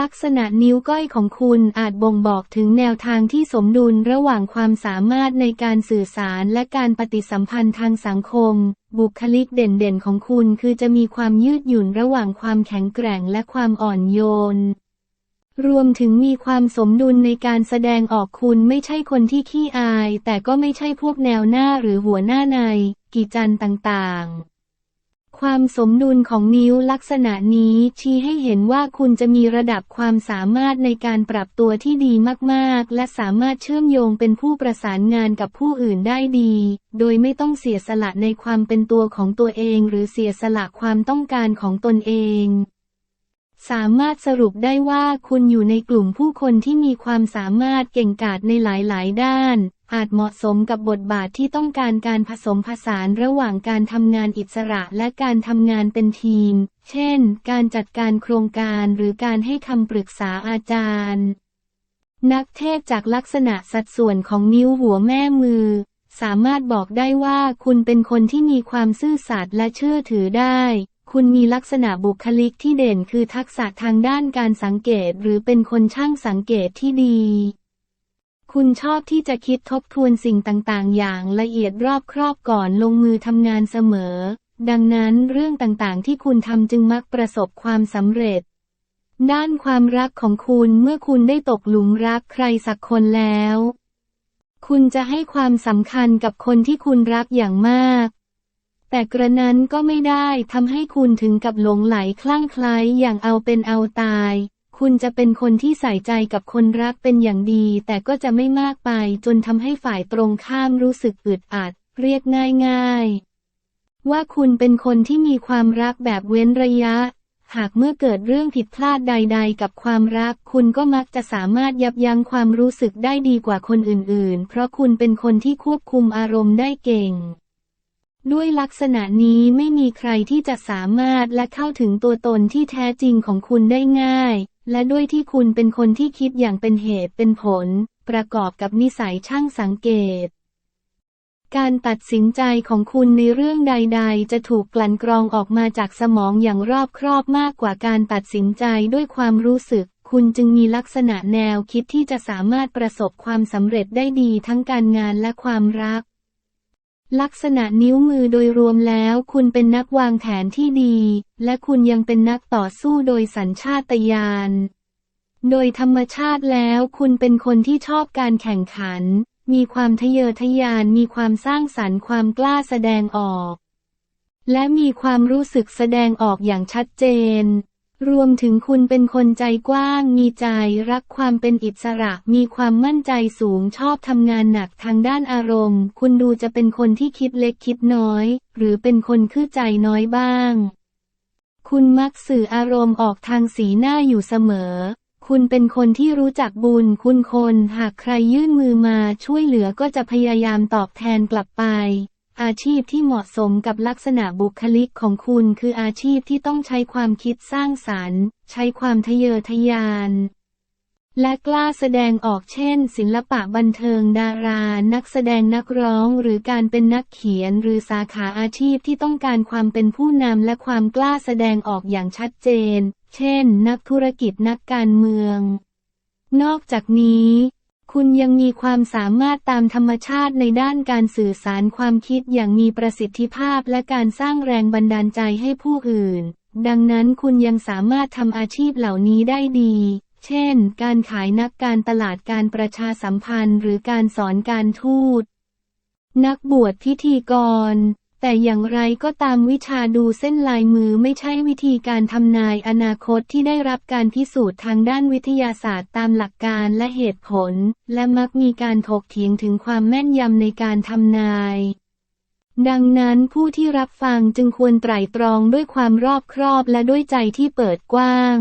ลักษณะนิ้วก้อยของคุณอาจบ่งบอกถึงแนวทางที่สมดุลระหว่างความสามารถในการสื่อสารและการปฏิสัมพันธ์ทางสังคม บุคลิกเด่นๆของคุณคือจะมีความยืดหยุ่นระหว่างความแข็งแกร่งและความอ่อนโยน รวมถึงมีความสมดุลในการแสดงออกคุณไม่ใช่คนที่ขี้อาย แต่ก็ไม่ใช่พวกแนวหน้าหรือหัวหน้าในกิจันต่างๆ ความสมดุลของนิ้วลักษณะนี้ชี้ให้เห็นว่าคุณจะมีระดับความสามารถในการปรับตัวที่ดีมากๆ และสามารถเชื่อมโยงเป็นผู้ประสานงานกับผู้อื่นได้ดี โดยไม่ต้องเสียสละในความเป็นตัวของตัวเอง หรือเสียสละความต้องการของตนเอง สามารถสรุปได้ว่าคุณอยู่ในกลุ่มผู้คนที่มีความสามารถเก่งกาจในหลาย ๆ ด้าน อาจเหมาะสมกับบทบาทที่ต้องการการผสมผสานระหว่างการทำงานอิสระและการทำงานเป็นทีม เช่น การจัดการโครงการหรือการให้คำปรึกษาอาจารย์ นักเทศจากลักษณะสัดส่วนของนิ้วหัวแม่มือ สามารถบอกได้ว่าคุณเป็นคนที่มีความซื่อสัตย์และเชื่อถือได้ คุณมีลักษณะบุคลิกที่เด่นคือทักษะทางด้านการสังเกตหรือเป็นคนช่างสังเกตที่ดี คุณชอบที่จะคิดทบทวนสิ่งต่างๆ อย่างละเอียดรอบครอบก่อนลงมือทำงานเสมอ ดังนั้นเรื่องต่างๆ ที่คุณทำจึงมักประสบความสำเร็จ ด้านความรักของคุณเมื่อคุณได้ตกหลุมรักใครสักคนแล้ว คุณจะให้ความสำคัญกับคนที่คุณรักอย่างมาก แต่กระนั้นก็ไม่ได้ทำให้คุณถึงกับหลงไหลคลั่งไคล้อย่างเอาเป็นเอาตาย คุณจะเป็นคนที่ใส่ใจกับคนรักเป็นอย่างดี แต่ก็จะไม่มากไปจนทำให้ฝ่ายตรงข้ามรู้สึกอึดอัด เรียกง่ายๆ ว่าคุณเป็นคนที่มีความรักแบบเว้นระยะ หากเมื่อเกิดเรื่องผิดพลาดใด ๆ กับความรัก คุณก็มักจะสามารถยับยั้งความรู้สึกได้ดีกว่าคนอื่นๆ เพราะคุณเป็นคนที่ควบคุมอารมณ์ได้เก่ง ด้วยลักษณะนี้ไม่มีใครที่จะสามารถและเข้าถึงตัวตนที่แท้จริงของคุณได้ง่าย และด้วยที่คุณเป็นคนที่คิดอย่างเป็นเหตุเป็นผล ประกอบกับนิสัยช่างสังเกต การตัดสินใจของคุณในเรื่องใด ๆ จะถูกกลั่นกรองออกมาจากสมองอย่างรอบครอบมากกว่าการตัดสินใจด้วยความรู้สึก คุณจึงมีลักษณะแนวคิดที่จะสามารถประสบความสำเร็จได้ดีทั้งการงานและความรัก ลักษณะนิ้วมือโดยรวมแล้ว คุณเป็นนักวางแผนที่ดี และคุณยังเป็นนักต่อสู้โดยสัญชาตญาณ โดยธรรมชาติแล้วคุณเป็นคนที่ชอบการแข่งขัน มีความทะเยอทะยาน มีความสร้างสรรค์ความกล้าแสดงออก และมีความรู้สึกแสดงออกอย่างชัดเจน รวมถึงคุณเป็นคนใจกว้าง มีใจรักความเป็นอิสระ มีความมั่นใจสูงชอบทำงานหนักทางด้านอารมณ์ คุณดูจะเป็นคนที่คิดเล็กคิดน้อย หรือเป็นคนคือใจน้อยบ้าง คุณมักสื่ออารมณ์ออกทางสีหน้าอยู่เสมอ คุณเป็นคนที่รู้จักบุญคุณคน หากใครยื่นมือมาช่วยเหลือก็จะพยายามตอบแทนกลับไป อาชีพที่เหมาะสมกับลักษณะบุคลิกของคุณคืออาชีพที่ต้องใช้ความคิดสร้างสรรค์ ใช้ความทะเยอทะยาน และกล้าแสดงออกเช่น ศิลปะบันเทิงดารา นักแสดงนักร้องหรือการเป็นนักเขียนหรือสาขาอาชีพที่ต้องการความเป็นผู้นำและความกล้าแสดงออกอย่างชัดเจน เช่น นักธุรกิจนักการเมือง นอกจากนี้ คุณยังมีความสามารถตามธรรมชาติในด้านการสื่อสารความคิดอย่างมีประสิทธิภาพและการสร้างแรงบันดาลใจให้ผู้อื่น ดังนั้นคุณยังสามารถทำอาชีพเหล่านี้ได้ดี เช่น การขายนักการตลาดการประชาสัมพันธ์ หรือการสอนการทูต นักบวชพิธีกร แต่อย่างไรก็ตามวิชาดูเส้นลายมือไม่ใช่วิธีการทำนายอนาคตที่ได้รับการพิสูจน์ทางด้านวิทยาศาสตร์ตามหลักการและเหตุผล และมักมีการถกเถียงถึงความแม่นยำในการทำนาย ดังนั้นผู้ที่รับฟังจึงควรไตร่ตรองด้วยความรอบครอบและด้วยใจที่เปิดกว้าง